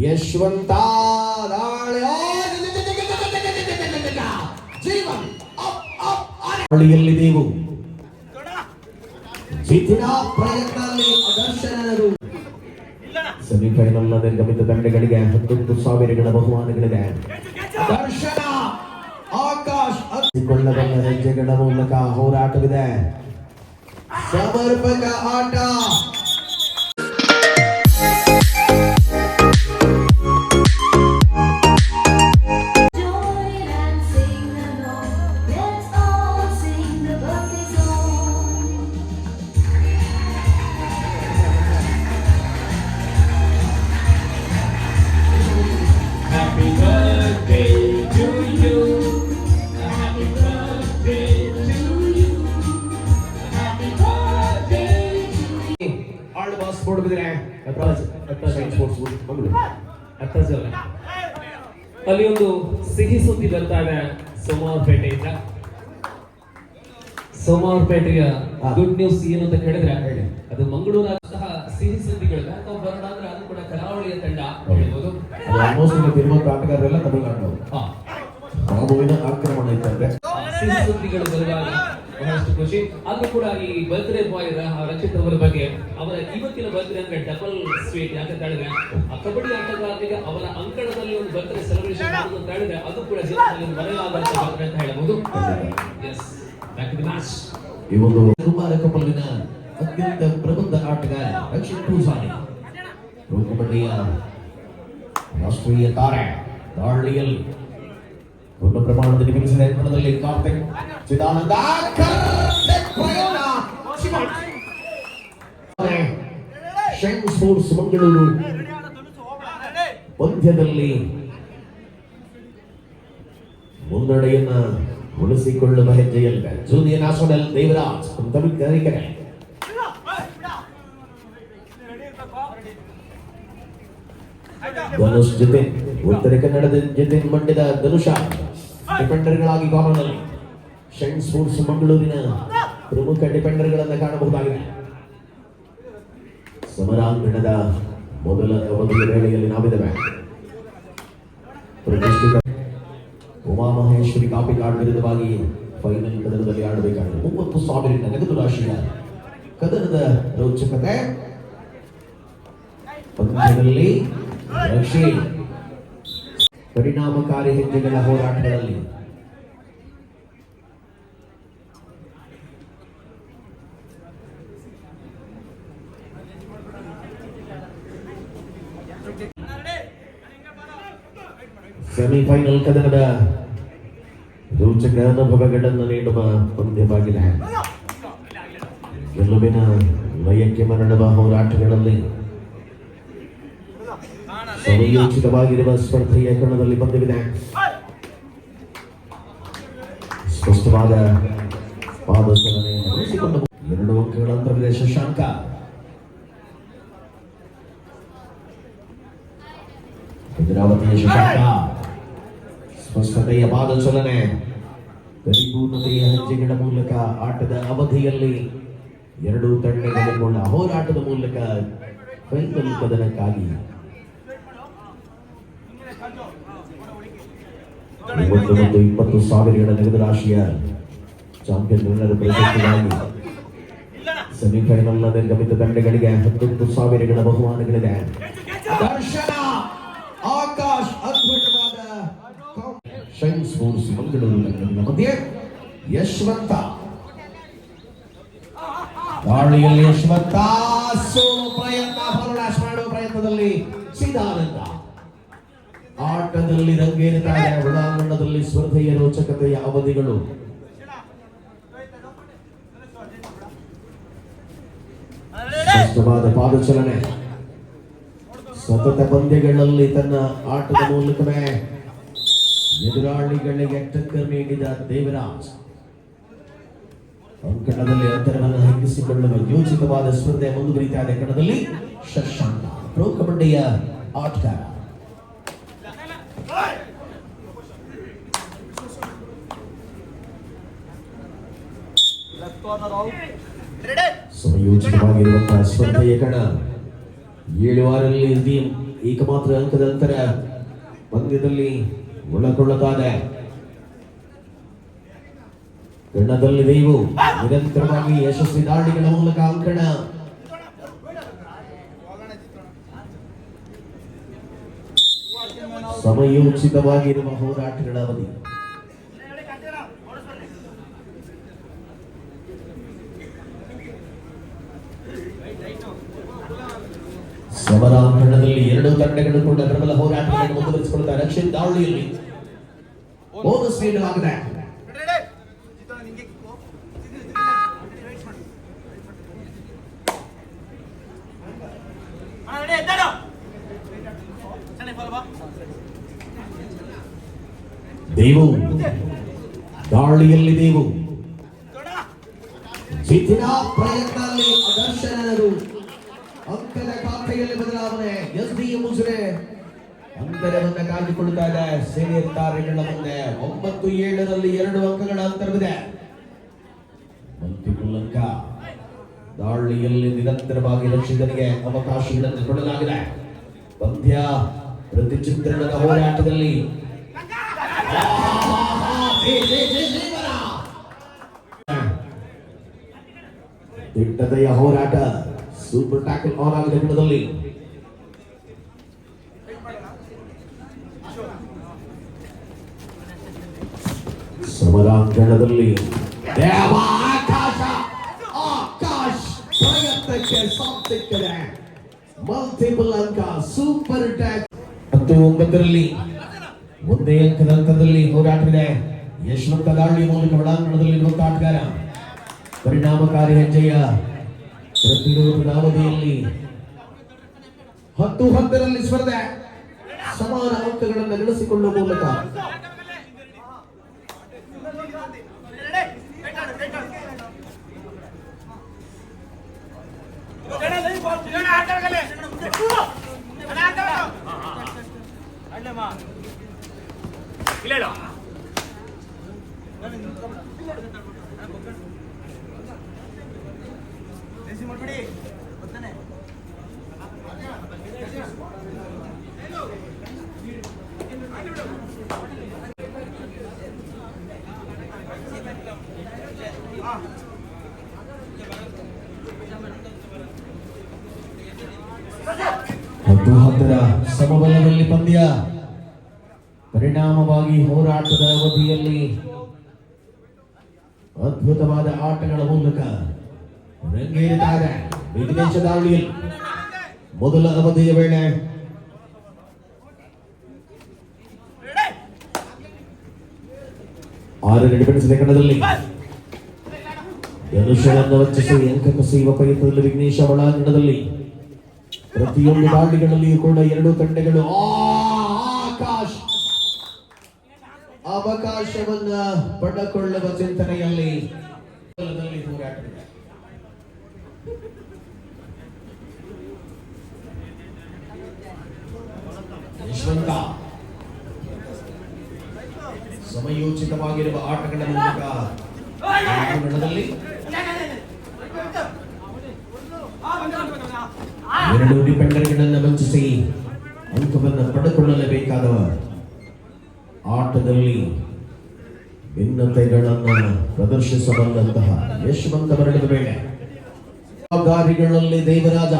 ಯಶವಂತ ನಾಳೆ Jeevan up up ಹಳ್ಳಿಯಲ್ಲಿ ನೀವು ಜಿತಿನ ಪ್ರಯತ್ನದಲ್ಲಿ ದರ್ಶನರು ಸೆಮಿಫೈನಲ್ ಗಮಿತ ತಂಡಗಳಿಗೆ ಹತ್ತೊಂದು ಸಾವಿರಗಳ ಬಹುಮಾನಗಳಿದೆ ದರ್ಶನ ಆಕಾಶ್ ಹತ್ತಿಕೊಳ್ಳಬಲ್ಲ ಹೆಜ್ಜೆಗಳ ಮೂಲಕ ಹೋರಾಟವಿದೆ ಸಮರ್ಪಕ ಆಟ ಸ್ಪೋರ್ಟ್ಸ್ ಮಂಗಳೂರು ಅಲ್ಲಿ ಒಂದು ಸಿಹಿ ಸುದ್ದಿ ಬರ್ತಾ ಇದೆ ಸೋಮವಾರಪೇಟೆಯಿಂದ. ಸೋಮವಾರಪೇಟೆಯ ಪೇಟೆಯ ಗುಡ್ ನ್ಯೂಸ್ ಏನು ಅಂತ ಕೇಳಿದ್ರೆ ಹೇಳಿ. ಅದು ಮಂಗಳೂರಾದಂತಹ ಸಿಹಿ ಸುದ್ದಿಗಳು ಅಥವಾ ಬರೋಣ ಅಂದ್ರೆ ಅದು ಕೂಡ ಕರಾವಳಿಯ ತಂಡ ಹೇಳ್ಬೋದು. ಆಲ್ಮೋಸ್ಟ್ ಈಗ ತಿರುಮಲ ಆಟಗಾರರೆಲ್ಲ ತಮಿಳುನಾಡು. ಬಾಬುವಿನ ಆಕ್ರಮಣ ಸಿಹಿ ಸುದ್ದಿಗಳು ಬರುವಾಗ ಬಹಳಷ್ಟು ಖುಷಿ. ಆದ್ರೂ ಕೂಡ ಈ ಬರ್ತ್ಡೇ ಬಾಯ್ ರಕ್ಷಿತ್ ಅವರ ಬಗ್ಗೆ ಅವರ ಇವತ್ತಿನ ಬರ್ತ್ಡೇ ಅಂದ್ರೆ ಡಬಲ್ ಸ್ವೀಟ್ ಯಾಕಂತ ಹೇಳಿದ್ರೆ ಆ ಕಬಡ್ಡಿ ಆಟಗಾರರಿಗೆ ಅವರ ಅಂಕಣದಲ್ಲಿ ಒಂದು ಬರ್ತ್ಡೇ ಸೆಲೆಬ್ರೇಷನ್ ಮಾಡೋದು ಅಂತ ಹೇಳಿದ್ರೆ ಅದು ಕೂಡ ಜೀವನದಲ್ಲಿ ಒಂದು ಮರೆಯಲಾಗದ ಬರ್ತ್ಡೇ ಅಂತ ಹೇಳಬಹುದು. ಎಸ್ ಬ್ಯಾಕ್ ಟು ಮ್ಯಾಚ್ ಈ ಒಂದು ಕುಮಾರ ಕಪಲ್ವಿನ ಅತ್ಯಂತ ಪ್ರಬುದ್ಧ ಆಟಗಾರ ರಕ್ಷಿತ್ ಪೂಜಾರಿ ಕಬಡ್ಡಿಯ ರಾಷ್ಟ್ರೀಯ ತಾರೆ ದಾಳಿಯಲ್ಲಿ ದೊಡ್ಡ ಪ್ರಮಾಣದ ನಿಮಿಷದ ಯತ್ನದಲ್ಲಿ ಕಾರ್ತಿಕ್ ಚಿದಾನಂದ ಕಾರ್ತಿಕ್ ಪ್ರಯೋಗ ಶಿವನ್. ಶೈನ್ ಸ್ಪೋರ್ಟ್ಸ್ ಮಂಗಳೂರು ಪಂದ್ಯದಲ್ಲಿ ಮುನ್ನಡೆಯನ್ನ ಉಳಿಸಿಕೊಳ್ಳುವ ಹೆಜ್ಜೆಯಲ್ಲಿ ಜೂನಿಯರ್ ನ್ಯಾಷನಲ್ ದೇವರಾಜ್ ತಮಿಕರೆ ಧನುಷ್ ಜತಿನ್ ಉತ್ತರ ಕನ್ನಡದ ಜತಿನ್ ಮಂಡ್ಯದ ಧನುಷ ಡಿಫೆಂಡರ್ಗಳಾಗಿ ಕಾರ್ನರ್ನಲ್ಲಿ ಶೈನ್ ಸ್ಪೋರ್ಟ್ಸ್ ಮಂಗಳೂರಿನ ಪ್ರಮುಖ ಡಿಪೆಂಡರ್ಗಳನ್ನು ಕಾಣಬಹುದಾಗಿದೆ. ಸಮರಾಂಗಣದ ಮೊದಲ ಅವಧಿಯ ವೇಳೆಯಲ್ಲಿ ನಾವಿದ್ದೇವೆ. ಪ್ರತಿಷ್ಠಿತ ಉಮಾಮಹೇಶ್ವರಿ ಕಾಪಿ ಕಾರ್ಡ್ ವಿರುದ್ಧವಾಗಿ ಫೈನಲ್ ಕದನದಲ್ಲಿ ಆಡಬೇಕಾಗಿದೆ. ಮೂವತ್ತು ಸಾವಿರ ನಗದು ರಾಶಿಯ ಕದನದ ರೋಚಕತೆ. ಪಂದ್ಯದಲ್ಲಿ ರಕ್ಷಿ ಪರಿಣಾಮಕಾರಿ ಹೆಜ್ಜೆಗಳ ಹೋರಾಟಗಳಲ್ಲಿ ಸೆಮಿಫೈನಲ್ ಕದನದ ರೋಚಕ ಅನುಭವಗಳನ್ನು ನೀಡುವ ಪಂದ್ಯವಾಗಿದೆ ಗೆಲುವಿನ ಲಯಕ್ಕೆ ಮರಳುವ ಹೋರಾಟಗಳಲ್ಲಿ ಸಮಯೋಚಿತವಾಗಿರುವ ಸ್ಪರ್ಧೆಯ ಕಣದಲ್ಲಿ ಬಂದಿದೆ. ಸ್ಪಷ್ಟವಾದ ಎರಡು ಅಂಕಗಳ ಅಂತರವಿದೆ ಶಶಾಂಕ. ಭದ್ರಾವತಿಯ ಶಶಾಂಕ. ಸ್ಪಷ್ಟತೆಯ ಪಾದಚಲನೆ. ಪರಿಪೂರ್ಣತೆಯ ಹೆಜ್ಜೆಗಳ ಮೂಲಕ ಆಟದ ಅವಧಿಯಲ್ಲಿ ಎರಡು ತಂಡಗಳ ಹೋರಾಟದ ಮೂಲಕ ಫೈನಲ್ ಕದನಕ್ಕಾಗಿ ಒಂದು ಮತ್ತು ಇಪ್ಪತ್ತು ಸಾವಿರಗಳ ನಗದು ರಾಶಿಯ ಚಾಂಪಿಯನ್ ಪ್ರಶಸ್ತಿಗಾಗಿ ಸೆಮಿಫೈನಲ್ ನಿರ್ಗಮಿತ ತಂಡಗಳಿಗೆ ಹತ್ತೊಂದು ಸಾವಿರಗಳ ಬಹುಮಾನಗಳಿದೆ. ದರ್ಶನ, ಆಕಾಶ್, ಅದ್ಭುತವಾದ ಶೈನ್ ಸ್ಪೋರ್ಟ್ಸ್ ಮಂಗಳೂರು ನಗರದ ಮಧ್ಯೆ ಯಶವಂತ. ದಾಳಿಯಲ್ಲಿ ಯಶವಂತ, ಸೋಲು ಪ್ರಯತ್ನ ಫಲನಾಶ ಮಾಡುವ ಪ್ರಯತ್ನದಲ್ಲಿ ಸಿದಾನಂದ ಆಟದಲ್ಲಿ ರಂಗೇರುತ್ತಾರೆ ಒಳಾಂಗಣದಲ್ಲಿ ಸ್ಪರ್ಧೆಯ ರೋಚಕತೆಯ ಅವಧಿಗಳು. ಸ್ಪಷ್ಟವಾದ ಪಾದಚಲನೆ. ಸತತ ಪಂದ್ಯಗಳಲ್ಲಿ ತನ್ನ ಆಟದ ಮೂಲಕವೇ ಎದುರಾಳಿಗಳಿಗೆ ಟಕ್ಕರ್ ನೀಡಿದ ದೇವರಾಜ್. ಕಣದಲ್ಲಿ ಅಂತರವನ್ನು ಹೆಚ್ಚಿಸಿಕೊಳ್ಳುವ ಯೋಚಿತವಾದ ಸ್ಪರ್ಧೆ ಮುಂದುವರಿತಾ ಇದೆ ಕಣದಲ್ಲಿ ಶಶಾಂಕ ಪ್ರೋ ಕಬಡ್ಡಿಯ ಆಟಗಾರ. ಸಮಯೋಚಿತವಾಗಿರುವಂತಹ ಸ್ಪರ್ಧೆಯ ಕಣ. ಏಳು ವಾರಲ್ಲಿ ಏಕಮಾತ್ರ ಅಂಕದ ಅಂತರ ಪಂದ್ಯದಲ್ಲಿ ಒಳಗೊಳ್ಳುತ್ತಾರೆ ಕಣ್ಣದಲ್ಲಿ ನೀವು ನಿರಂತರವಾಗಿ ಯಶಸ್ವಿ ದಾಳಿಗಳ ಮೂಲಕ ಅಂಕಣ. ಸಮಯೋಚಿತವಾಗಿರುವ ಹೋರಾಟಗಳ ಅವಧಿ. ಸಮರಾಂಗಣದಲ್ಲಿ ಎರಡು ತಂಡಗಳು ಕೂಡ ಪ್ರಬಲ ಹೋರಾಟಗಳನ್ನು ಮುಂದುವರಿಸಿಕೊಳ್ತಾರೆ ರಕ್ಷಿತ್ ದಾವಳಿಯಲ್ಲಿ ಬೋನಸ್ ನೀಡಲಾಗಿದೆ ದೇವು ಕಾಯ್ದುಕೊಳ್ಳುತ್ತಾ ಇದೆ. ತಾರೆಗಳ ಮುಂದೆ ಒಂಬತ್ತು ಏಳರಲ್ಲಿ ಎರಡು ಅಂಕಗಳ ಅಂತರವಿದೆ. ಅಂಕ ದಾಳಿಯಲ್ಲಿ ನಿರಂತರವಾಗಿ ರಕ್ಷಿತನಿಗೆ ಅವಕಾಶಗಳನ್ನು ಕೊಡಲಾಗಿದೆ. ಪಂದ್ಯ ಪ್ರತಿಚಿತ್ರಣದ ಹೋರಾಟದಲ್ಲಿ. ದಿಟ್ಟತೆಯ ಹೋರಾಟ. ಸೂಪರ್ ಟ್ಯಾಕಲ್ ಆನ್ ಆಗಿದೆ ಗುಣದಲ್ಲಿ ಸಮರಾಂಗಣದಲ್ಲಿ ದೇವ ಆಕಾಶ, ಆಕಾಶ್ ಪ್ರಯತ್ನಕ್ಕೆ ಸಾಥ್ ಸಿಕ್ಕಿದೆ ಮಲ್ಟಿಪಲ್ ಅಂಕ ಸೂಪರ್ ಟ್ಯಾಕ್ ಹತ್ತು ಒಂಬತ್ತರಲ್ಲಿ ಒಂದೇ ಅಂಕದ ಹಂತದಲ್ಲಿ ಹೋರಾಟವಿದೆ. ಯಶವಂತ ದಾಳಿ ಮೂಲಕ ಒಳಾಂಗಣದಲ್ಲಿ ಆಟಗಾರ ಪರಿಣಾಮಕಾರಿ ಹೆಜ್ಜೆಯ ಪ್ರತಿರೋಧದ ಅವಧಿಯಲ್ಲಿ ಹತ್ತು ಹತ್ತರಲ್ಲಿ ಸ್ಪರ್ಧೆ. ಸಮಾನ ಅಂಕಗಳನ್ನು ಗಳಿಸಿಕೊಳ್ಳುವ ಮೂಲಕ ಹತ್ತು ಸಮಬಲದಲ್ಲಿ ಪಂದ್ಯ. ಪರಿಣಾಮವಾಗಿ ಹೋರಾಟದ ಅವಧಿಯಲ್ಲಿ ಅದ್ಭುತವಾದ ಆಟಗಳ ಮೂಲಕ ರಂಗೇರಿದ್ದಾರೆ ವಿಘ್ನೇಶ ದಾಳಿಯಲ್ಲಿ ಮೊದಲ ಅವಧಿಯ ವೇಳೆ ಆರು ಡಿಫೆನ್ಸ್ ಕಣದಲ್ಲಿ. ಧನುಷವನ್ನು ವಂಚಿಸಿ ಅಂಕ ಕಸಿಯುವ ಪ್ರಯತ್ನದಲ್ಲಿ ವಿಘ್ನೇಶ ಒಳಾಂಗಣದಲ್ಲಿ. ಪ್ರತಿಯೊಂದು ದಾಳಿಗಳಲ್ಲಿಯೂ ಕೂಡ ಎರಡು ತಂಡಗಳು. ಆಕಾಶ. ಅವಕಾಶವನ್ನ ಪಡೆದುಕೊಳ್ಳುವ ಚಿಂತನೆಯಲ್ಲಿ ಬಲದಲ್ಲಿ ಹೋರಾಟವಿದೆ. ಯಶವಂತ ಸಮಯೋಚಿತವಾಗಿರುವ ಆಟಗಳ ಮೂಲಕ ಒಳಾಂಗಣದಲ್ಲಿ ಎರಡು ಡಿಪೆಂಡರ್ಗಳನ್ನು ವಂಚಿಸಿ ಅಂಕವನ್ನು ಪಡೆದುಕೊಳ್ಳಲೇಬೇಕಾದ ಆಟದಲ್ಲಿ ಭಿನ್ನತೆಗಳನ್ನು ಪ್ರದರ್ಶಿಸಬಲ್ಲಂತಹ ಯಶವಂತ ಬರಳಿದ ವೇಳೆ ಜವಾಬ್ದಾರಿಗಳಲ್ಲಿ ದೇವರಾಜ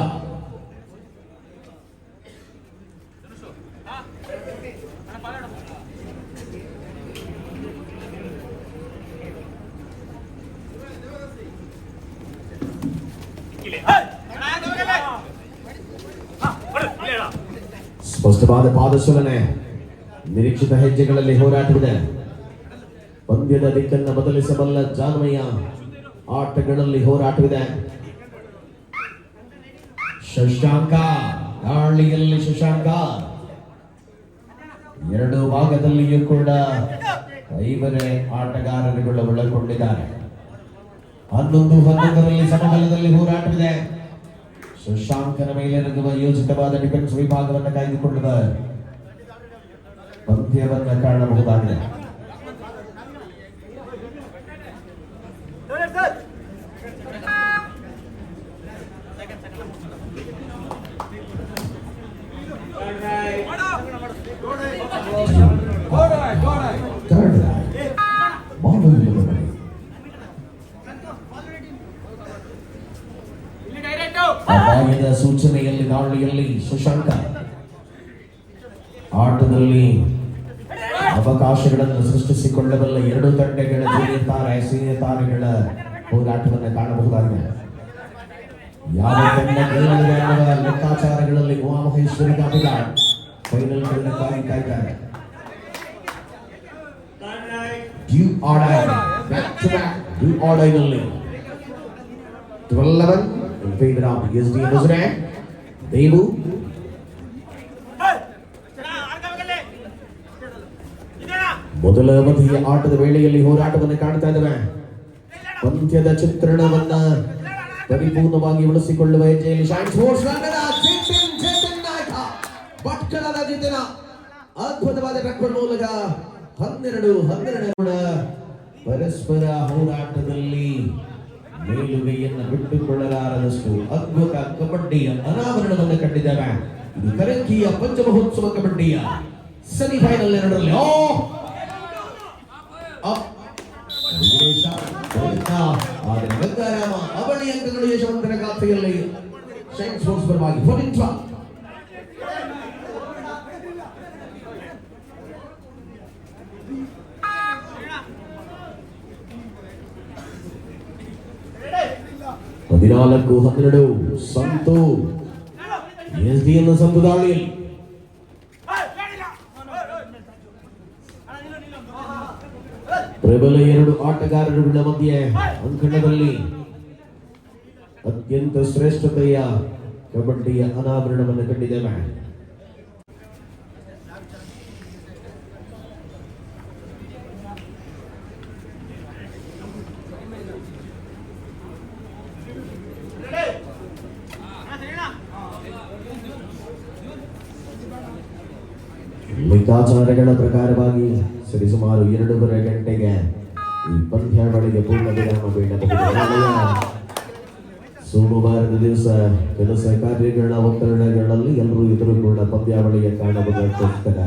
ಸ್ಪಷ್ಟವಾದ ಪಾದಚಲನೆ ನಿರೀಕ್ಷಿತ ಹೆಜ್ಜೆಗಳಲ್ಲಿ ಹೋರಾಟವಿದೆ ಪಂದ್ಯದ ದಿಕ್ಕನ್ನು ಬದಲಿಸಬಲ್ಲ ಜಾನ್ಮಯ್ಯ ಆಟಗಳಲ್ಲಿ ಹೋರಾಟವಿದೆ. ಶಶಾಂಕ ಗಾಳಿಯಲ್ಲಿ ಶಶಾಂಕ. ಎರಡು ಭಾಗದಲ್ಲಿಯೂ ಕೂಡ ಐವರೇ ಆಟಗಾರರುಗಳು ಒಳಗೊಂಡಿದ್ದಾರೆ. ಹನ್ನೊಂದು, ಹನ್ನೊಂದರಲ್ಲಿ ಸಮಕಾಲದಲ್ಲಿ ಹೋರಾಟವಿದೆ. ಶಶಾಂಕನ ಮೇಲೆ ನಗುವ ಯೋಜಿತವಾದ ಡಿಫೆನ್ಸ್ ವಿಭಾಗವನ್ನು ಕಾಯ್ದುಕೊಳ್ಳುವ ಪಂದ್ಯವನ್ನು ಕಾಣಬಹುದಾಗಿದೆ. ದಾಳಿಯಲ್ಲಿ ಸುಶಾಂಕ ಆಟದಲ್ಲಿ ಅವಕಾಶಗಳನ್ನು ಸೃಷ್ಟಿಸಿಕೊಳ್ಳಬಲ್ಲ ಎರಡು ತಂಡಗಳ ಜೂನಿಯರ್ ತಾರೆ ಸೀನಿಯರ್ ತಾರೆಗಳ ಹೋರಾಟವನ್ನು ಕಾಣಬಹುದಾಗಿದೆ ಯಾವ ತಂಡ ಗೆಲ್ಲಲಿದೆ ಅನ್ನುವ ಲೆಕ್ಕಾಚಾರಗಳಲ್ಲಿ ಉಮಾಮಹೇಶ್ವರಿ ಕಾಪಿದ ಫೈನಲ್ ಗೆಲ್ಲಕ್ಕಾಗಿ ಕಾಯ್ತಾರೆ. Do or die back to back do ಆರ್ಡರ್ನಲ್ಲಿ twelve eleven in favor of SD Musre. Devu. ಮೊದಲ ಅವಧಿಯ ಆಟದ ವೇಳೆಯಲ್ಲಿ ಹೋರಾಟವನ್ನು ಕಾಣ್ತಾ ಇದ್ದೇವೆ. ಪಂದ್ಯದ ಚಿತ್ರಣವನ್ನ ಪರಿಪೂರ್ಣವಾಗಿ ಉಳಿಸಿಕೊಳ್ಳುವ ಹೆಜ್ಜೆಯಲ್ಲಿ ಅದ್ಭುತವಾದ ಟಕ್ಕರ್ ಮೂಲಕ ಹನ್ನೆರಡು ಹನ್ನೆರಡು ಪರಸ್ಪರ ಹೋರಾಟದಲ್ಲಿ ಮೇಲುಗೈಯನ್ನು ಬಿಟ್ಟುಕೊಳ್ಳಲಾರದಷ್ಟು ಅದ್ಭುತ ಕಬಡ್ಡಿಯ ಅನಾವರಣವನ್ನು ಕಂಡಿದ್ದೇವೆ. ಇದು ಕರಂಕಿಯ ಪಂಚಮಹೋತ್ಸವ ಕಬಡ್ಡಿಯ ಸೆಮಿಫೈನಲ್ ಎರಡರಲ್ಲಿ. ಅವಳಿ ಅಂಕಗಳು ಯಶವಂತನ ಖಾತೆಯಲ್ಲಿ. ಶೈನ್ ಸ್ಪೋರ್ಟ್ಸ್ ಪರವಾಗಿ ಫೋರ್ಟೀನ್ ಹದಿನಾಲ್ಕು, ಹನ್ನೆರಡು, ಸಂತು. ಎಸ್ ಡಿ ಅನ್ನು ಸಂತು ದಾಳಿಯಲ್ಲಿ ಪ್ರಬಲ ಎರಡು ಆಟಗಾರರುಗಳ ಮಧ್ಯೆ ಅಂಕಣದಲ್ಲಿ ಅತ್ಯಂತ ಶ್ರೇಷ್ಠತೆಯ ಕಬಡ್ಡಿಯ ಅನಾವರಣವನ್ನು ಕಂಡಿದ್ದೇವೆ. ಲೆಕ್ಕಾಚಾರಗಳ ಪ್ರಕಾರವಾಗಿ ಸರಿಸುಮಾರು ಎರಡೂವರೆ ಗಂಟೆಗೆ ಈ ಪಂದ್ಯಾವಳಿಗೆ ಪೂರ್ಣ ವಿರಾಮ ಬೀಳಬಹುದು. ಸೋಮವಾರದ ದಿವಸ ಕೆಲಸ ಕಾರ್ಯಗಳ ಒತ್ತಡಗಳಲ್ಲಿ ಎಲ್ಲರೂ ಇದ್ರೂ ಕೂಡ ಪಂದ್ಯಾವಳಿಗೆ ಕಾಣಬಹುದಾಗ್ತದ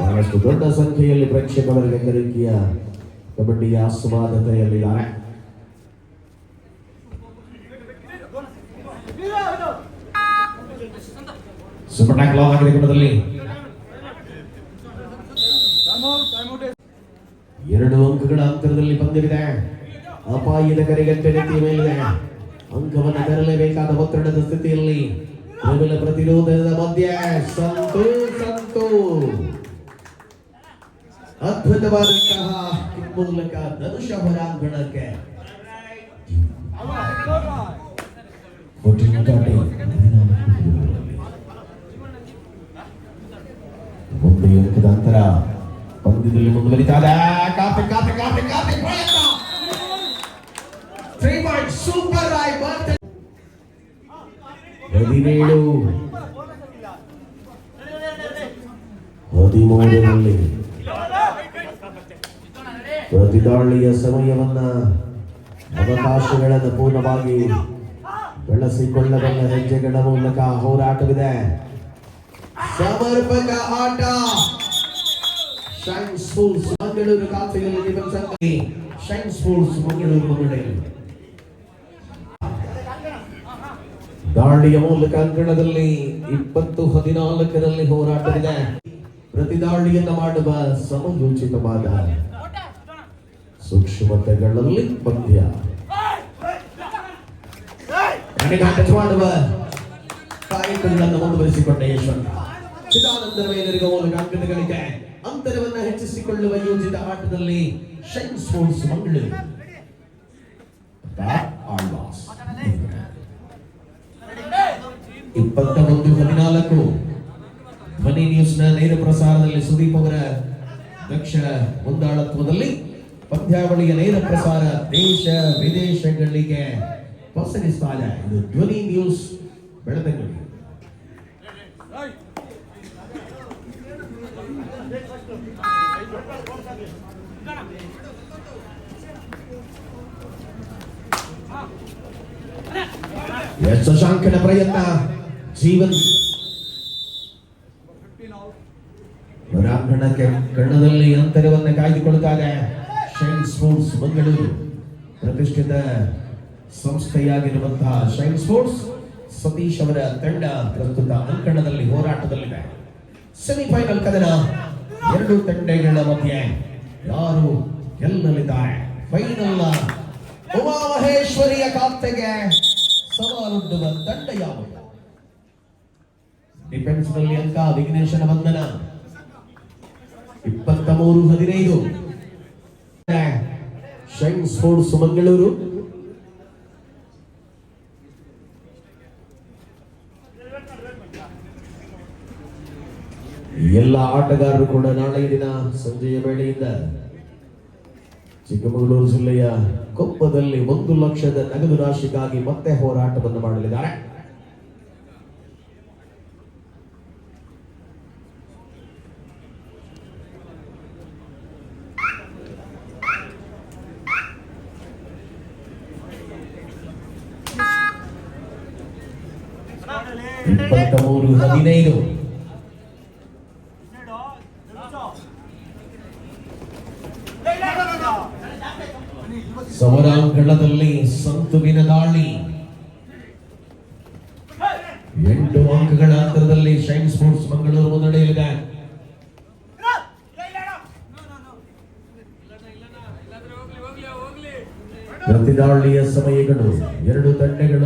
ಬಹಳಷ್ಟು ದೊಡ್ಡ ಸಂಖ್ಯೆಯಲ್ಲಿ ಪ್ರೇಕ್ಷಕವರ್ಗ ಕರಿಕೆಯ ಕಬಡ್ಡಿಯ ಆಸ್ವಾದತೆಯಲ್ಲಿ ಸೂಪರ್ ಲಾಂಗ್ ಕಾರ್ಯಕ್ರಮದಲ್ಲಿ ಎರಡು ಅಂಕಗಳ ಬಂದಿದೆ. ಅಪಾಯದ ಕರೆಗೆ ನೆತ್ತಿಯ ಮೇಲಿದೆ ಅಂಕವನ್ನು ತರಲೇಬೇಕಾದ ಒತ್ತಡದ ಸ್ಥಿತಿಯಲ್ಲಿ ಪ್ರಬಲ ಪ್ರತಿರೋಧದ ಮಧ್ಯೆ ಸಂತು ಸಂತು. ಅದ್ಭುತವಾದಂತಹ ಮೂಲಕ ಧನುಷ ಹೊರಾಂಗಣಕ್ಕೆ. ಒಂದು ಅಂಕದ ಅಂತರ. ಪಂದ್ಯದಲ್ಲಿ ಮುಂದುವರಿತಾದ ಕಾಪೆ ಕಾಪೆ ಕಾಪೆ ಕಾಪೆ ಪ್ರಯತ್ನ. ಹದಿನೇಳು. ಹದಿಮೂರರಲ್ಲಿ. ಪ್ರತಿದಾಳಿಯ ಸಮಯವನ್ನ ಅವಕಾಶಗಳನ್ನು ಪೂರ್ಣವಾಗಿ ಬೆಳೆಸಿಕೊಳ್ಳಬಲ್ಲ ಹೆಜ್ಜೆಗಳ ಮೂಲಕ ಹೋರಾಟವಿದೆ. ಸಮರ್ಪಕ ಆಟ. ಶೈನ್ ಸ್ಪೋರ್ಟ್ಸ್ ಮಂಗಳೂರು ಖಾತೆಯಲ್ಲಿ ಬಂದಂತೆ ಶೈನ್ ಸ್ಪೋರ್ಟ್ಸ್ ಮಂಗಳೂರು ಮಂಗಳೂರು. ದಾಳಿಯ ಮೂಲಕ ಅಂಕಣದಲ್ಲಿ ಇಪ್ಪತ್ತು ಹದಿನಾಲ್ಕರಲ್ಲಿ ಹೋರಾಟವಿದೆ. ಪ್ರತಿ ದಾಳಿಯನ್ನು ಮಾಡುವ ಸಮಯೋಚಿತವಾದ ಸೂಕ್ಷ್ಮತೆಗಳಲ್ಲಿ ಪಂದ್ಯ. ಮಾಡುವ ಕಾರ್ಯಕ್ರಮಗಳನ್ನು ಮುಂದುವರಿಸಿಕೊಂಡ ಯಶವಂತ ಚಿದಾನಂದರ ಮೇಲೆ ಮೂಲಕ ಅಂಕದ ಗಳಿಕೆ ಅಂತರವನ್ನ ಹೆಚ್ಚಿಸಿಕೊಳ್ಳುವ ಯೋಜಿತ ಆಟದಲ್ಲಿ ಶೈನ್ ಸ್ಪೋರ್ಟ್ಸ್ ಮಂಗಳೂರು. ಇಪ್ಪತ್ತ ಒಂದು ಹದಿನಾಲ್ಕು. ಧ್ವನಿ ನ್ಯೂಸ್ನ ನೇರ ಪ್ರಸಾರದಲ್ಲಿ ಸುದೀಪ್ ಅವರ ದಕ್ಷ ಮುಂದಾಳತ್ವದಲ್ಲಿ ಪಂದ್ಯಾವಳಿಯ ನೇರ ಪ್ರಸಾರ ದೇಶ ವಿದೇಶಗಳಿಗೆ ಪಸರಿಸ್ತಾ ಇದೆ ಧ್ವನಿ ನ್ಯೂಸ್ ಬೆಳತಂಗಡಿ. ಎಸ್ ಶಶಾಂಕನ ಪ್ರಯತ್ನ ಜೀವನ್ ಬ್ರಾಹ್ಮಣ ಕಣ್ಣದಲ್ಲಿ ಅಂತರವನ್ನು ಕಾಯ್ದುಕೊಳ್ತಾರೆ ಶೈನ್ ಸ್ಪೋರ್ಟ್ಸ್ ಬೆಂಗಳೂರು ಪ್ರತಿಷ್ಠಿತ ಸಂಸ್ಥೆಯಾಗಿರುವಂತಹ ಶೈನ್ ಸ್ಪೋರ್ಟ್ಸ್ ಸತೀಶ್ ಅವರ ತಂಡ ಪ್ರಸ್ತುತ ಅಂಕಣದಲ್ಲಿ ಹೋರಾಟದಲ್ಲಿದೆ ಸೆಮಿಫೈನಲ್ ಕದನ ಎರಡು ತಂಡಗಳ ಮಧ್ಯೆ ಯಾರು ಗೆಲ್ಲಲಿದ್ದಾರೆ ಫೈನಲ್ ಉಮಾ ಮಹೇಶ್ವರಿಯ ಖಾತೆಗೆ ಸವಾಲೊಡ್ಡುವ ತಂಡ ಯಾವುದು? ಡಿಫೆನ್ಸ್ನಲ್ಲಿ ಅಂಕ ವಿಘ್ನೇಶನ ಬಂಧನ. ಇಪ್ಪತ್ತ ಮೂರು ಹದಿನೈದು ಶೈನ್ ಸ್ಪೋರ್ಟ್ಸ್ ಮಂಗಳೂರು ಎಲ್ಲ ಆಟಗಾರರು ಕೂಡ ನಾಳೆ ದಿನ ಸಂಜೆಯ ವೇಳೆಯಿಂದ ಚಿಕ್ಕಮಗಳೂರು ಜಿಲ್ಲೆಯ ಕೊಪ್ಪದಲ್ಲಿ ಒಂದು ಲಕ್ಷದ ನಗದು ರಾಶಿಗಾಗಿ ಮತ್ತೆ ಹೋರಾಟವನ್ನು ಮಾಡಲಿದ್ದಾರೆ. ಹದಿನೈದು. ಸಂತುವಿನ ದಾಳಿ. ಎಂಟು ಅಂಕಗಳ ಅಂತರದಲ್ಲಿ ಶೈನ್ ಸ್ಪೋರ್ಟ್ಸ್ ಮಂಗಳೂರು ಮುನ್ನಡೆಯಲಿದೆ ಪ್ರತಿದಾಳಿಯ ಸಮಯಗಳು ಎರಡು ತಂಡಗಳಲ್ಲಿ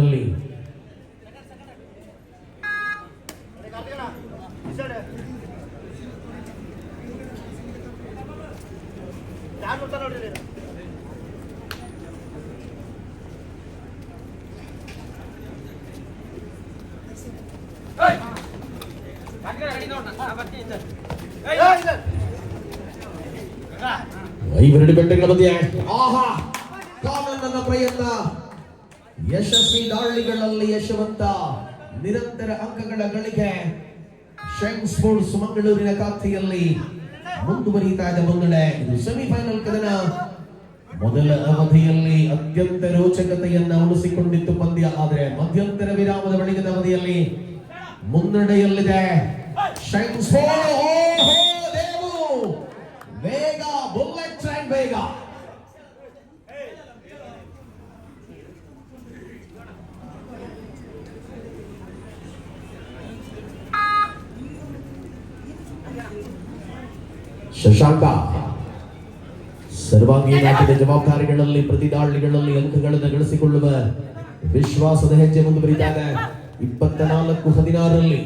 ಐವೆರಡು ಗಂಟೆಗಳ ಮಧ್ಯೆ ಆಹಾ ಕಾನೂನನ್ನ ಪ್ರಯತ್ನ ಯಶಸ್ವಿ ದಾಳಿಗಳಲ್ಲಿ ಯಶವಂತ, ನಿರಂತರ ಅಂಕಗಳ ಗಳಿಗೆ ಶಂಕ್ ಸ್ಪೋರ್ಟ್ಸ್ ಮಂಗಳೂರಿನ ಖಾತೆಯಲ್ಲಿ ಮುಂದುವರಿತಾ ಇದೆ ಮುನ್ನಡೆ ಇದು ಸೆಮಿಫೈನಲ್ ಕದನ. ಮೊದಲ ಅವಧಿಯಲ್ಲಿ ಅತ್ಯಂತ ರೋಚಕತೆಯನ್ನ ಉಳಿಸಿಕೊಂಡಿತ್ತು ಪಂದ್ಯ. ಆದರೆ ಮಧ್ಯಂತರ ವಿರಾಮದ ಬಳಿಕದ ಅವಧಿಯಲ್ಲಿ ಮುನ್ನಡೆಯಲ್ಲಿದೆ. ಶಂಕ್ ಸ್ಪೋರ್ಟ್ಸ್ ಓಹೋ ದೇವು ವೇಗ ಬುಲೆಟ್ ಟ್ರೈನ್ ವೇಗ ಶಶಾಂಕ ಸರ್ವಾಂಗೀಣ ಆಟದ ಜವಾಬ್ದಾರಿಗಳಲ್ಲಿ ಪ್ರತಿದಾಳಿಗಳಲ್ಲಿ ಅಂಕಗಳನ್ನು ಗಳಿಸಿಕೊಳ್ಳುವ ವಿಶ್ವಾಸದ ಹೆಜ್ಜೆ ಮುಂದುವರಿದಾಗ ಇಪ್ಪತ್ತ ನಾಲ್ಕು ಹದಿನಾರರಲ್ಲಿ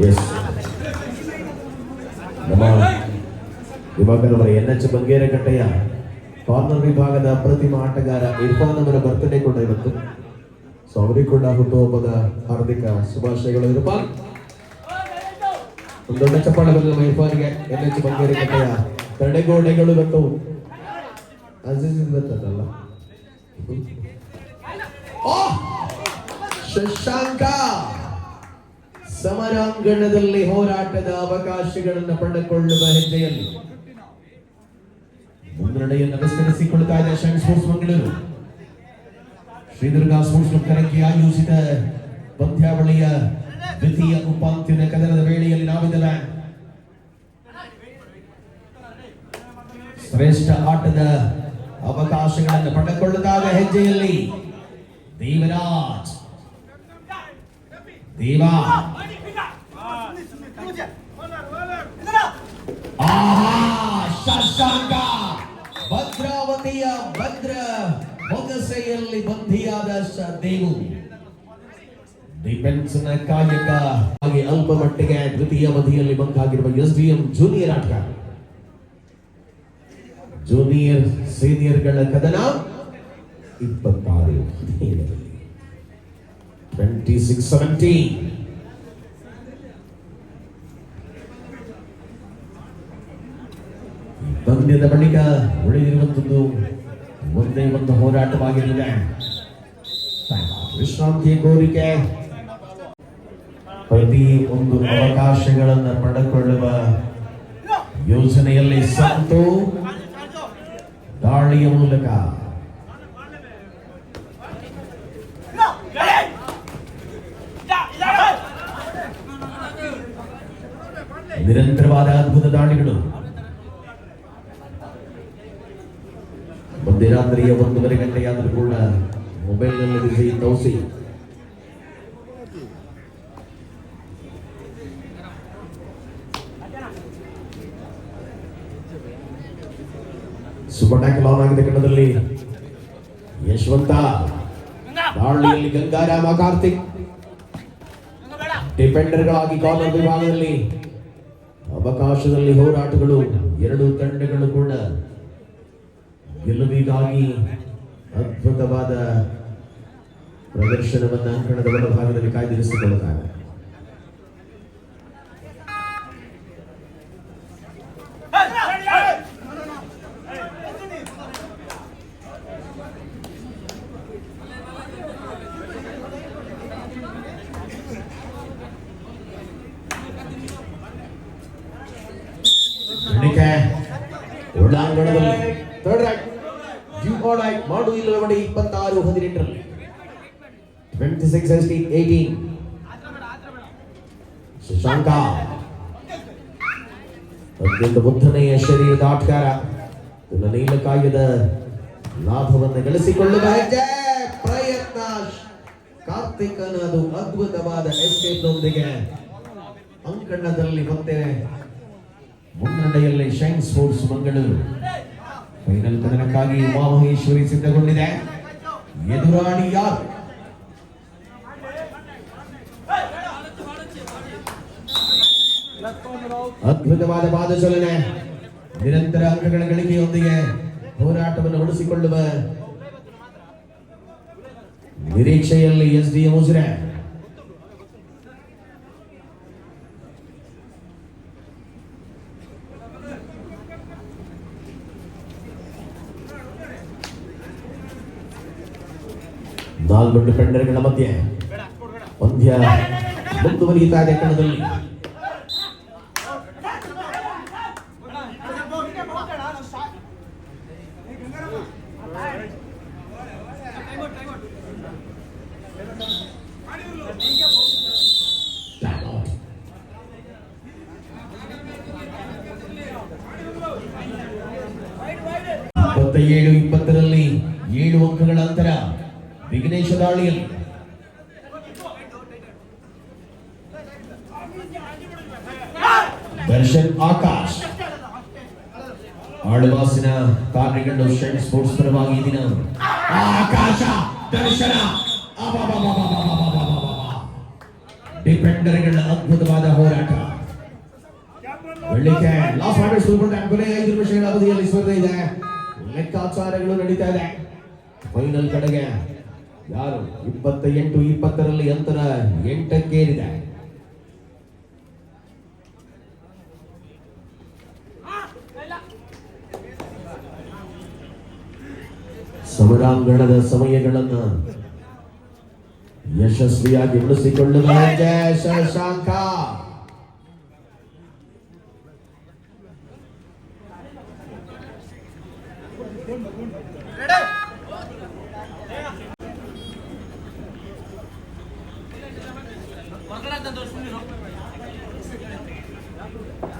ಎಸ್ ನಮ್ಮ ಅವರ ಎನ್ ಎಚ್ ಬಂಗೇರಕಟ್ಟೆಯ ಕಾರ್ನರ್ ವಿಭಾಗದ ಅಪ್ರತಿಮ ಆಟಗಾರ ಇರ್ಫಾನ್ ಅವರ ಬರ್ತ್ಡೇ ಕೂಡ ಇವತ್ತು. ಸೊ ಅವರಿಗೆ ಕೂಡ ಹುಟ್ಟುಹಬ್ಬದ ಹಾರ್ದಿಕ ಶುಭಾಶಯಗಳು, ಇರ್ಫಾನ್. ದೊಡ್ಡ ಚಪ್ಪಾಳೆ ಬಂದ ನಮ್ಮ ಇರ್ಫಾನ್ಗೆ. ಎನ್ ಎಚ್ ಬಂಗೇರಕಟ್ಟೆಯ ತಡೆಗೋಡೆಗಳು ಇವತ್ತು. ಅಜೀಜ್ ಇವತ್ತಲ್ಲ! ಶಶಾಂಕ! ಸಮರಾಂಗಣದಲ್ಲಿ ಹೋರಾಟದ ಅವಕಾಶಗಳನ್ನು ಪಡೆದುಕೊಳ್ಳುವ ಹೆಜ್ಜೆಯಲ್ಲಿ ಮುನ್ನಡೆಯನ್ನು ವಿಸ್ತರಿಸಿಕೊಳ್ತಾ ಇದೆ Shine Sports Mangaluru Sridurga Sports Club ಕರಕ್ಕೆ ಆಯೋಜಿತ ಪಂದ್ಯಾವಳಿಯ ದ್ವಿತೀಯ ಉಪಾಂತ್ಯದ ಕದನದ ವೇಳೆಯಲ್ಲಿ ನಾವಿದ್ದಲ್ಲ ಶ್ರೇಷ್ಠ ಆಟದ ಅವಕಾಶಗಳನ್ನು ಪಡೆದುಕೊಳ್ಳುತ್ತಾಗ ಹೆಜ್ಜೆಯಲ್ಲಿ ದೇವರಾಜ್ ದೇವಾ ಆಹಾ ಶಶಾಂಕ ಭದ್ರಾವತಿಯ ಭದ್ರ ಹೊಗಸೆಯಲ್ಲಿ ಬಂಧಿಯಾದ ದೇವು. ಡಿಫೆನ್ಸ್ ಕಾಯಕ ಹಾಗೆ ಅಲ್ಪ ಮಟ್ಟಿಗೆ ದ್ವಿತೀಯ ಅವಧಿಯಲ್ಲಿ ಬಂದಾಗಿರುವ ಎಸ್ ಡಿ ಎಂ ಜೂನಿಯರ್ ಆಟಗಾರ ಜೂನಿಯರ್ ಸೀನಿಯರ್ಗಳ ಕದನ ಇಪ್ಪತ್ತಾರು. ಟ್ವೆಂಟಿ ಸಿಕ್ಸ್ ಸೆವೆಂಟೀನ್ ಪಂದ್ಯದ ಬಳಿಕ ಉಳಿದಿರುವಂಥದ್ದು ಒಂದೇ ಒಂದು ಹೋರಾಟವಾಗಿರಲಿದೆ ವಿಶ್ರಾಂತಿ ಕೋರಿಕೆ. ಪ್ರತಿ ಒಂದು ಅವಕಾಶಗಳನ್ನು ಪಡೆದುಕೊಳ್ಳುವ ಯೋಜನೆಯಲ್ಲಿ ಸಂತು ದಾಳಿಯ ಮೂಲಕ. ನಿರಂತರವಾದ ಅದ್ಭುತ ದಾಳಿಗಳು. ಮಧ್ಯರಾತ್ರಿಯ ಒಂದೂವರೆ ಗಂಟೆಯಾದರೂ ಕೂಡ ಮೊಬೈಲ್ನಲ್ಲಿ ಬಿಸಿ ತೋರಿಸಿ. ಸುಪಟಾಕಲ್ ಆನ್ ಆಗಿದೆ ಯಶವಂತ ದಾಳಿಯಲ್ಲಿ ಗಂಗಾರಾಮ ಕಾರ್ತಿಕ್. ಡಿಫೆಂಡರ್ಗಳಾಗಿ ಕಾರ್ನರ್ ವಿಭಾಗದಲ್ಲಿ. ಅವಕಾಶದಲ್ಲಿ ಹೋರಾಟಗಳು, ಎರಡು ತಂಡಗಳು ಕೂಡ ಗೆಲುವಿಗಾಗಿ ಅದ್ಭುತವಾದ ಪ್ರದರ್ಶನವನ್ನು ಅಂಕಣದ ಹೊರಭಾಗದಲ್ಲಿ ಕಾಯ್ದಿರಿಸಿಕೊಳ್ಳುತ್ತಾರೆ ಎಣಿಕೆ ಒಳಾಂಗಣದಲ್ಲಿ third right due are right ಮಾಡು ಇಲ್ಲವೇ ಇಪ್ಪತ್ತಾರು ಹದಿನೆಂಟರಲ್ಲಿ. Twenty six eighteen Shashank. ಅತ್ಯಂತ ಉದ್ದನೆಯ ಶರೀರದ ಆಟಗಾರ. ತನ್ನ ನೀಲಕಾಯದ ಲಾಭವನ್ನು ಗಳಿಸಿಕೊಳ್ಳುವ ಹೆಜ್ಜೆ. ಪ್ರಯತ್ನ. ಕಾರ್ತಿಕನ ಅದು ಅದ್ಭುತವಾದ ಎಸ್ಕೇಪ್ನೊಂದಿಗೆ ಅಂಕಣದಲ್ಲಿ ಮತ್ತೆ ಮುನ್ನಡೆಯಲ್ಲಿ ಶೈನ್ ಸ್ಪೋರ್ಟ್ಸ್ ಮಂಗಳೂರು ಫೈನಲ್ ಕದನಕ್ಕಾಗಿ ಉಮಾಮಹೇಶ್ವರಿ ಸಿದ್ಧಗೊಂಡಿದೆ ಎದುರಾಳಿ ಯಾರು ಅದ್ಭುತವಾದ ಪಾದಚಲನೆ ನಿರಂತರ ಅಂಕಗಳ ಗಳಿಕೆಯೊಂದಿಗೆ ಹೋರಾಟವನ್ನು ಉಳಿಸಿಕೊಳ್ಳುವ ನಿರೀಕ್ಷೆಯಲ್ಲಿ ಎಸ್ ಡಿ ಮುಜರೆ ನಾಲ್ಕು ಡಿಫೆಂಡರ್ಗಳ ಮಧ್ಯೆ ಪಂದ್ಯ ಮುಂದುವರಿಯುತ್ತಾ ಇದೆ ಕಣದಲ್ಲಿ ಇಪ್ಪತ್ತ ಏಳು ಇಪ್ಪತ್ತರಲ್ಲಿ ಏಳು ಅಂಕಗಳ ಅಂತರ ವಿಘ್ನೇಶ ದಾಳಿಯಲ್ಲಿ ದರ್ಶನ್ ಆಕಾಶ್. ಆಳ್ವಾಸಿನ ಕಾರ್ಯಗಳು ಶೆಡ್ ಸ್ಪೋರ್ಟ್ಸ್ ಪರವಾಗಿ ದಿನ. ಆಕಾಶ, ದರ್ಶನ. ಡಿಫೆಂಡರ್ಗಳ ಅದ್ಭುತವಾದ ಹೋರಾಟ. ಒಳ್ಳಿಕೆ ಲಾಸ್ ಮಾಡಿ ಸುಲ್ಕೊಂಡ ಕೊನೆ ಐದು ನಿಮಿಷಗಳ ಅವಧಿಯಲ್ಲಿ ಸ್ಪರ್ಧೆ ಇದೆ. ಲೆಕ್ಕಾಚಾರಗಳು ನಡೀತಾ ಇದೆ. ಫೈನಲ್ ಕಡೆಗೆ ಯಾರು? ಇಪ್ಪತ್ತ ಎಂಟು ಇಪ್ಪತ್ತರಲ್ಲಿ ಅಂತರ ಎಂಟಕ್ಕೇರಿದೆ. ಸಮರಾಂಗಣದ ಸಮಯಗಳನ್ನ ಯಶಸ್ವಿಯಾಗಿ ಉಳಿಸಿಕೊಳ್ಳುವ ಹೆಜ್ಜೆ ಶಶಾಂಕ Captain,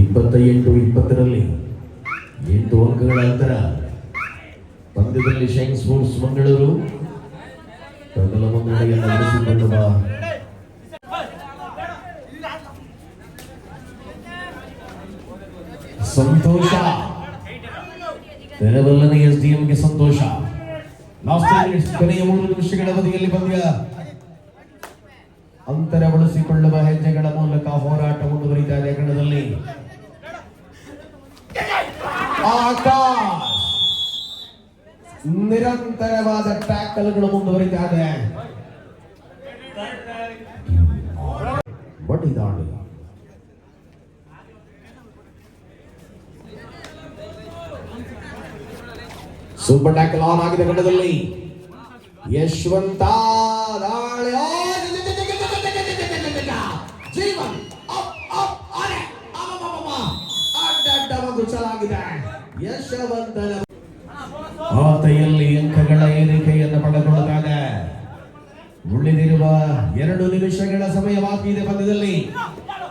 ಇಪ್ಪತ್ತ ಎಂಟು ಇಪ್ಪತ್ತರಲ್ಲಿ ಎಂಟು ಅಂಕಗಳ ನಂತರ ಪಂದ್ಯದಲ್ಲಿ ಶೈನ್ ಸ್ಪೋರ್ಟ್ಸ್ ಮಂಗಳೂರು. ಪ್ರಬಲ ಮುನ್ನಡೆಯನ್ನು ಸಂತೋಷ. ತೆರವಲ್ಲನೆ ಎಸ್ ಡಿ ಎಂಗೆ ಸಂತೋಷ ಕೊನೆಯ ಮೂರು ನಿಮಿಷಗಳ ಅವಧಿಯಲ್ಲಿ ಪಂದ್ಯ. ಅಂತರ ಬಳಸಿಕೊಳ್ಳುವ ಹೆಜ್ಜೆಗಳ ಮೂಲಕ ಹೋರಾಟ ಮುಂದುವರಿತಾ ಇದೆ ಕಣದಲ್ಲಿ. ಆಕಾಶ್ ನಿರಂತರವಾದ ಟ್ಯಾಕಲ್ಗಳು ಮುಂದುವರಿತಾ ಇದೆ ಬಡಿದಾಳಿ ಸೂಪರ್ ಟ್ಯಾಕಲ್ ಆನ್ ಆಗಿದೆ ಕಣದಲ್ಲಿ ಯಶವಂತ ದಾಳಿ ಯಶವಂತನ ಆತೆಯಲ್ಲಿ ಅಂಕಗಳ ಏರಿಕೆಯನ್ನು ಪಡೆದುಕೊಳ್ಳುತ್ತಾನೆ ಉಳಿದಿರುವ ಎರಡು ನಿಮಿಷಗಳ ಸಮಯ ಬಾಕಿ ಇದೆ ಪಂದ್ಯದಲ್ಲಿ.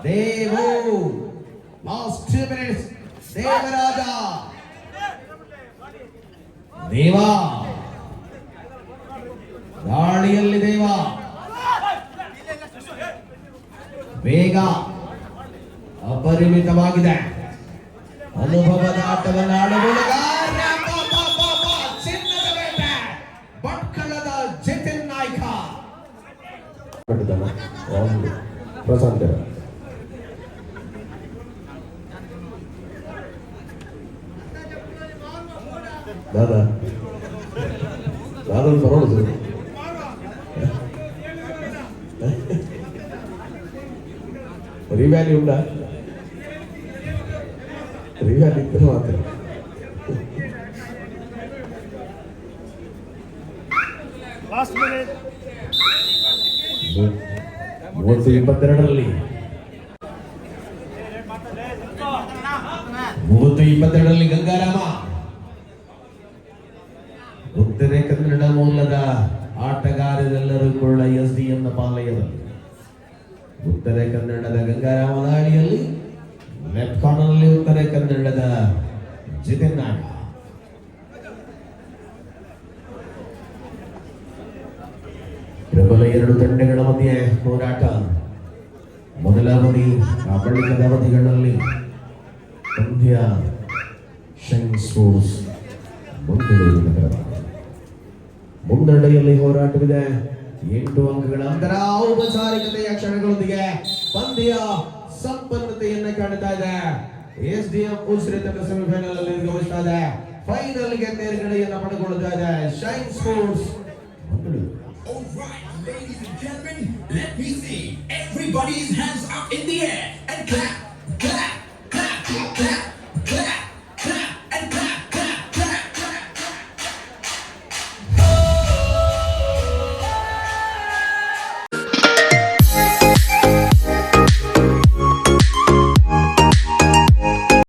Devu last minutes Devaraj. ದೇವಾ. ಗಾಳಿಯಲ್ಲಿ ದೇವ. ವೇಗ ಅಪರಿಮಿತವಾಗಿದೆ. ಅನುಭವದ ಆಟವನ್ನು ಆಡುವ ಮೂಲಕ ರಪಪಪಪ, ಚಿನ್ನದ ಬೇಟೆ, ಭಟ್ಕಳದ ಜಿತಿನ್ ನಾಯ್ಕ ಪ್ರಶಾಂತರ ದಾದಾ ದಾದಾ ಬರೋದು ರಿವ್ಯಾಲಿ ಉಂಟಾ ಇದ್ದರೆ ಮಾತ್ರ. ಮೂವತ್ತು ಇಪ್ಪತ್ತೆರಡರಲ್ಲಿ ಮೂವತ್ತು ಇಪ್ಪತ್ತೆರಡರಲ್ಲಿ ಗಂಗಾರಾಮ ಉತ್ತರ ಕನ್ನಡ ಮೂಲದ ಆಟಗಾರರೆಲ್ಲರೂ ಕೂಡ ಎಸ್ ಡಿ ಎಂ ಪಾಲಯದಲ್ಲಿ ಉತ್ತರ ಕನ್ನಡದ ಗಂಗಾರಾಮ ದಾಳಿಯಲ್ಲಿ ಲೆಫ್ಟ್ ಕಾರ್ನರ್ನಲ್ಲಿ ಉತ್ತರ ಕನ್ನಡದ ಜಿತಿನ್ ನಾಗ ಪ್ರಬಲ ಎರಡು ತಂಡಗಳ ಮಧ್ಯೆ ಹೋರಾಟ. ಮೊದಲ ಅವಧಿ ಆ ಬಳಿಕದ ಅವಧಿಗಳಲ್ಲಿ ಪಂದ್ಯ ಶೈನ್ ಸ್ಪೋರ್ಟ್ಸ್ ಮಂಗಳೂರು ಮುನ್ನಡೆಯಲ್ಲಿ ಹೋರಾಟವಿದೆ. ಎಂಟು ಅಂಕಗಳ ಅಂತರ ಔಪಚಾರಿಕತೆಯ ಕ್ಷಣಗಳೊಂದಿಗೆ ಪಂದ್ಯ ಸಂಪನ್ನತೆಯನ್ನ ಕಾಣ್ತಾ ಇದೆ. ಎಸ್ ಡಿ ಎಂ ಉಸಿರಿ ತಂಡ ಸೆಮಿಫೈನಲ್ ಅಲ್ಲಿ ಗಮನಿಸ್ತಾ ಇದೆ. ಫೈನಲ್ಗೆ ತೇರ್ಗಡೆಯನ್ನ ಪಡೆದುಕೊಳ್ಳುತ್ತಾ ಇದೆ Shine Sports ladies and gentlemen, let me see. Everybody's hands up in the air and clap,